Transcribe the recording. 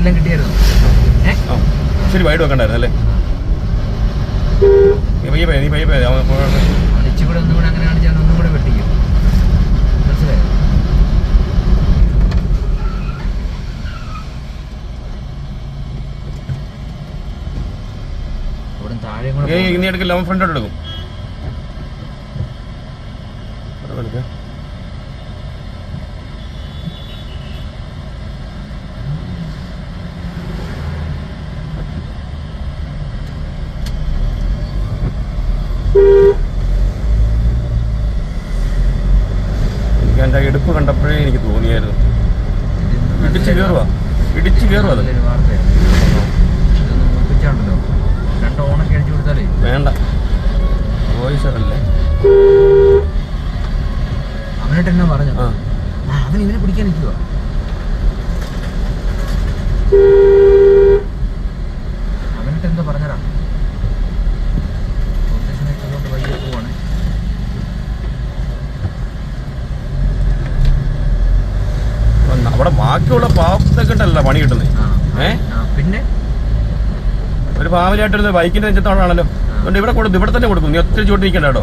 ഏ? കിട്ടിയായിരുന്നു ശരി വൈഡ് വെക്കണ്ടായിരുന്നു അല്ലേ? പയ്യെ നീ ഇച്ചിരി ഒന്നും കൂടെ അങ്ങനെ കാണിച്ചാൽ ഒന്നും കൂടെ വെട്ടിക്കും. മനസ്സിലായോ? ഇവിടെ താഴെ കൂടെ. നീ എടുക്കില്ല അവൻ ഫ്രണ്ടോട്ട് എടുക്കും. തോന്നിയായിരുന്നു ഇടിച്ചു കയറുവാ ഇടിച്ച് കയറുവാ അത്. വേണ്ട. അല്ലേ അവനായിട്ട് എന്നാ പറഞ്ഞു അവൻ ഇവനെ പിടിക്കാൻ നിൽക്കുക അവിടെ ബാക്കിയുള്ള പാവത്തക്കെട്ടല്ല പണി കിട്ടുന്നത്. ഏ? പിന്നെ? ഒരു പാവലായിട്ടൊരു ബൈക്കിന്റെ നെഞ്ചത്തോടാണല്ലോ അതുകൊണ്ട് ഇവിടെ കൊടുക്കും ഇവിടെ തന്നെ കൊടുക്കും. നീ ഒത്തിരി ചൂട്ടിരിക്കണ്ട കേട്ടോ.